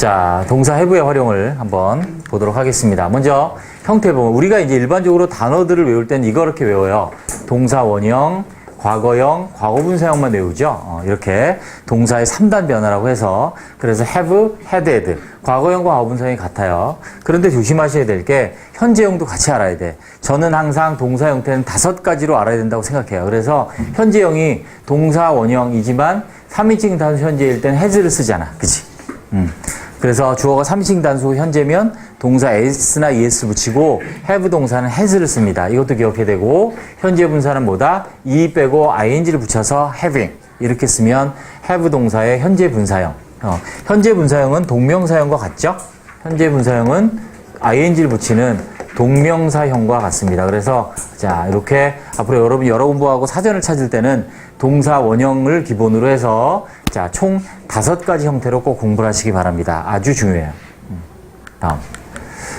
자, 동사 have의 활용을 한번 보도록 하겠습니다. 먼저 형태 보면 우리가 이제 일반적으로 단어들을 외울 땐 이거 이렇게 외워요. 동사 원형, 과거형, 과거분사형만 외우죠. 어, 이렇게 동사의 3단 변화라고 해서 그래서 have, had, had. 과거형과 과거분사형이 같아요. 그런데 조심하셔야 될 게 현재형도 같이 알아야 돼. 저는 항상 동사 형태는 다섯 가지로 알아야 된다고 생각해요. 그래서 현재형이 동사 원형이지만 3인칭 단수 현재일 땐 has를 쓰잖아. 그치? 음. 그래서 주어가 3인칭 단수 현재면 동사 s나 es 붙이고 have 동사는 has를 씁니다. 이것도 기억해야 되고 현재 분사는 뭐다? e 빼고 ing를 붙여서 having 이렇게 쓰면 have 동사의 현재 분사형. 어, 현재 분사형은 동명사형과 같죠? 현재 분사형은 ing를 붙이는 동명사형과 같습니다. 그래서 자 이렇게 앞으로 여러분 여러 공부하고 사전을 찾을 때는 동사 원형을 기본으로 해서 자총 다섯 가지 형태로 꼭 공부를 하시기 바랍니다. 아주 중요해요. 음, 다음.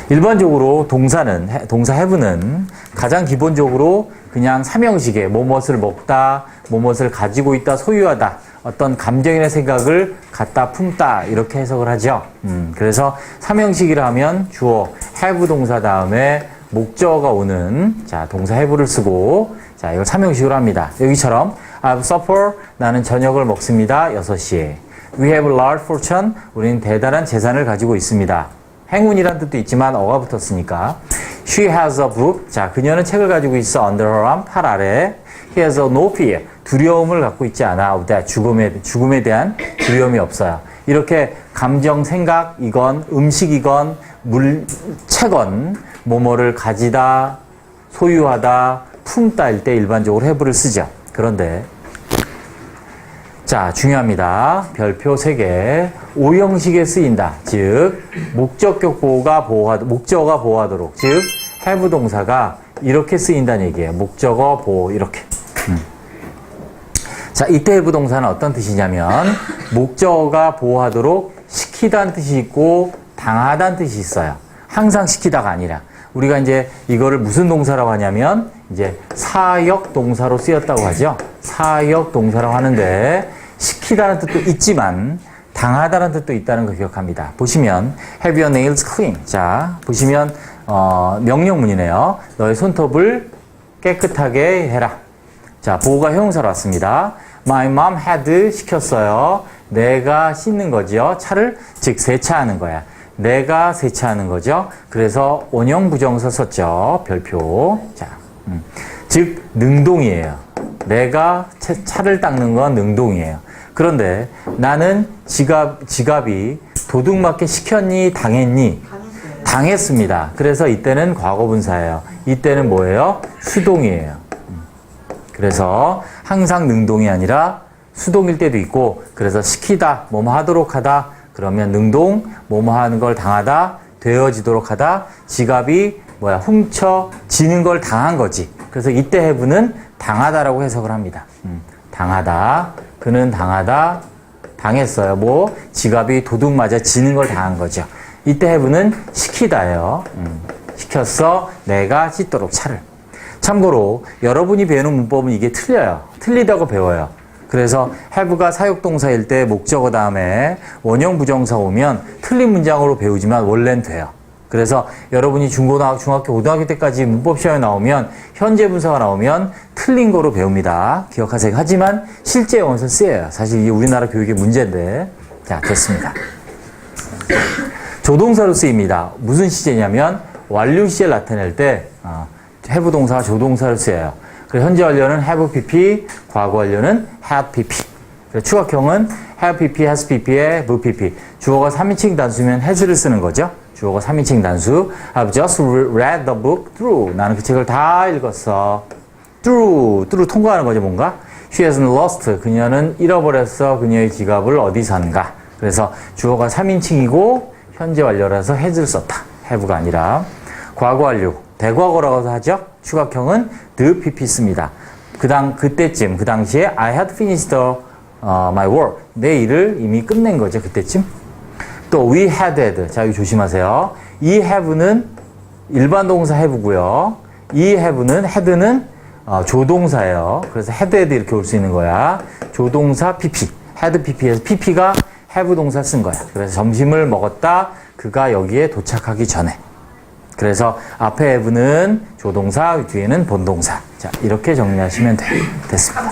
일반적으로 동사는 해- 동사 have는 가장 기본적으로 그냥 삼형식의 뭐뭇을 먹다, 뭐뭇을 가지고 있다, 소유하다, 어떤 감정이나 생각을 갖다 품다 이렇게 해석을 하죠. 음, 그래서 삼형식이라 하면 주어 have 동사 다음에 목적어가 오는 자 동사 have를 쓰고 자 이걸 삼형식으로 합니다. 여기처럼 I've supper 나는 저녁을 먹습니다. 6시에 We have a large fortune 우리는 대단한 재산을 가지고 있습니다. 행운이란 뜻도 있지만 어가 붙었으니까 She has a book. 자, 그녀는 책을 가지고 있어. Under her arm, 팔 아래. He has no. 두려움을 갖고 있지 않아. of. 죽음에, 죽음에 대한 두려움이 없어요. 이렇게 감정, 생각 이건, 음식이건, 물, 채건, 뭐뭐를 가지다, 소유하다, 품다일 때 일반적으로 have를 쓰죠. 그런데 자, 중요합니다. 별표 3개. 오형식에 쓰인다. 즉, 목적격 보호가 보호하, 목적어가 보호하도록. 즉, have 동사가 이렇게 쓰인다는 얘기예요. 목적어 보호, 이렇게. 음. 자, 이때 동사는 어떤 뜻이냐면, 목적어가 보호하도록 시키다는 뜻이 있고, 당하다는 뜻이 있어요. 항상 시키다가 아니라. 우리가 이제 이거를 무슨 동사라고 하냐면, 이제 사역 동사로 쓰였다고 하죠. 사역 동사라고 하는데, 시키다는 뜻도 있지만, 당하다는 뜻도 있다는 거 기억합니다. 보시면, have your nails clean. 자, 보시면, 어, 명령문이네요. 너의 손톱을 깨끗하게 해라. 자, 보호가 형용사로 왔습니다. My mom had 시켰어요. 내가 씻는 거죠. 차를, 즉, 세차하는 거야. 내가 세차하는 거죠. 그래서 원형 부정사 썼죠. 별표. 자, 음. 즉, 능동이에요. 내가 차, 차를 닦는 건 능동이에요. 그런데 나는 지갑, 지갑이 도둑맞게 시켰니, 당했니? 당했습니다. 그래서 이때는 과거분사예요. 이때는 뭐예요? 수동이에요. 그래서 항상 능동이 아니라 수동일 때도 있고 그래서 시키다 뭐뭐 하도록 하다 그러면 능동 뭐뭐 하는 걸 당하다 되어지도록 하다 지갑이 뭐야 훔쳐지는 걸 당한 거지. 그래서 이때 해부는 당하다라고 해석을 합니다. 음, 당하다 그는 당하다 당했어요. 뭐 지갑이 도둑 맞아 지는 걸 당한 거죠. 이때 해부는 시키다예요. 음, 시켰어. 내가 씻도록 차를 참고로 여러분이 배우는 문법은 이게 틀려요. 틀리다고 배워요. 그래서 have가 사역동사일 때 목적어 다음에 원형 부정사 오면 틀린 문장으로 배우지만 원래는 돼요. 그래서 여러분이 중고등학교, 중학교, 고등학교 때까지 문법 시험에 나오면 현재 분사가 나오면 틀린 거로 배웁니다. 기억하세요. 하지만 실제 영어에서 쓰여요. 사실 이게 우리나라 교육의 문제인데. 자, 됐습니다. 조동사로 쓰입니다. 무슨 시제냐면 완료 시제를 나타낼 때 어, have 동사가 조동사를 쓰여요. 그래서 현재 완료는 have pp, 과거 완료는 have pp. 그래서 추가형은 have pp, has pp에 have pp. 주어가 3인칭 단수면 has를 쓰는 거죠. 주어가 3인칭 단수. I've just read the book through. 나는 그 책을 다 읽었어. through, through 통과하는 거죠, 뭔가. She has lost. 그녀는 잃어버렸어. 그녀의 지갑을 어디 산가. 그래서 주어가 3인칭이고 현재 완료라서 has를 썼다. have가 아니라. 과거 완료. 대과거라고 하죠. 추가형은 the pp 씁니다. 그 당, 그때쯤, 그 당시에 I had finished the, uh, my work. 내 일을 이미 끝낸 거죠. 그때쯤. 또 we had had. 자, 이거 조심하세요. 이 have는 일반 동사 have고요. 이 have는 had는 어, 조동사예요. 그래서 had had 이렇게 올 수 있는 거야. 조동사 pp. had pp에서 pp가 have 동사 쓴 거야. 그래서 점심을 먹었다. 그가 여기에 도착하기 전에. 그래서 앞에 have는 조동사, 뒤에는 본동사. 자, 이렇게 정리하시면 돼. 됐습니다.